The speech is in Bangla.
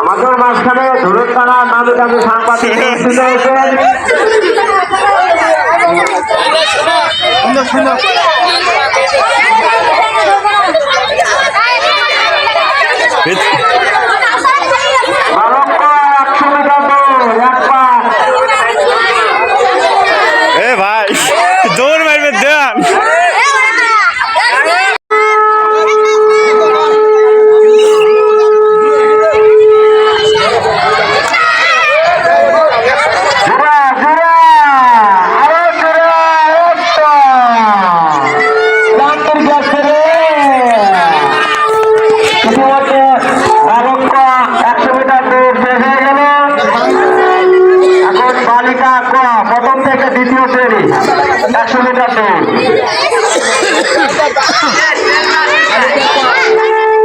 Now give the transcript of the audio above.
আমাদের মাঝখানে ধরুন তারা নামে দামে সাংবাদিক হয়েছেন বালক একশো মিটার দৌড় শেষ হয়ে গেল। এখন ক, প্রথম থেকে দ্বিতীয় শ্রেণি, একশো মিটার দৌড়।